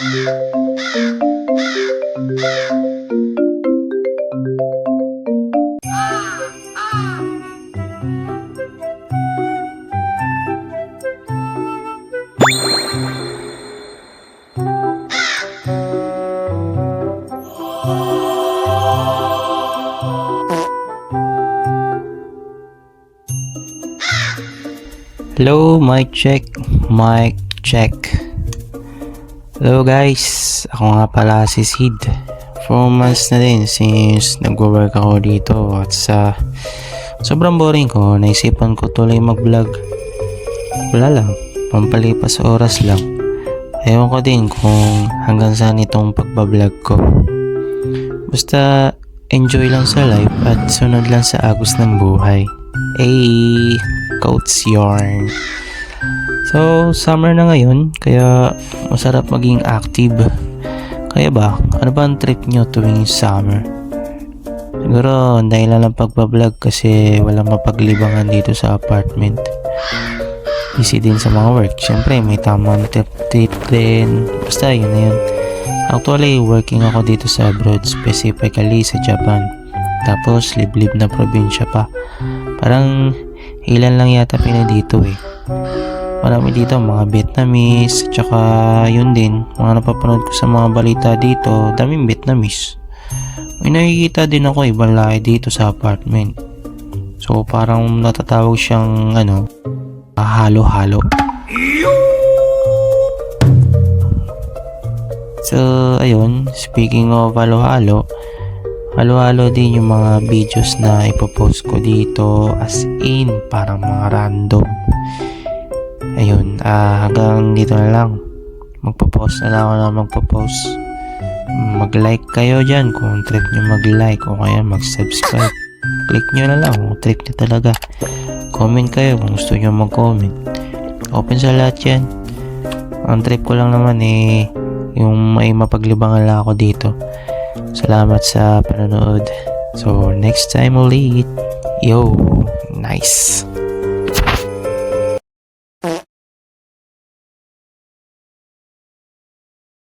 Hello, mic check. Mic check. Hello guys, ako nga pala si Sid. 4 months na din since nagwo-work ako dito at sa sobrang boring ko, naisipan ko tuloy mag-vlog. Wala lang, pampalipas oras lang. Ewan ko din kung hanggang saan itong pagbablog ko. Basta enjoy lang sa life at sunod lang sa agos ng buhay. Ay, Coats Yarn. So, summer na ngayon, kaya masarap maging active. Kaya ba, ano ba ang trip nyo tuwing summer? Siguro, dahil lang ng pagbablog kasi walang mapaglibangan dito sa apartment. Busy din sa mga work. Siyempre, may tamang trip-trip din. Basta, yun na yun. Actually, working ako dito sa abroad, specifically sa Japan. Tapos, liblib na probinsya pa. Parang ilan lang yata Pinoy dito eh. Marami dito mga Vietnamese, tsaka yun din, mga napapanood ko sa mga balita dito, daming Vietnamese. May nakikita din ako ibang lahi dito sa apartment. So parang natatawag siyang ano, halo-halo. So ayun, speaking of halo-halo, halo-halo din yung mga videos na ipopost ko dito as in parang mga random. Ayun, ah, hanggang dito na lang. Magpo-post na lang ako na magpo-post. Mag-like kayo dyan kung trip nyo mag-like o kaya mag-subscribe. Click nyo na lang kung trip nyo talaga. Comment kayo kung gusto nyo mag-comment. Open sa lahat yan. Ang trip ko lang naman eh, yung may mapaglibangan lang ako dito. Salamat sa panonood. So, next time ulit. Yo, nice.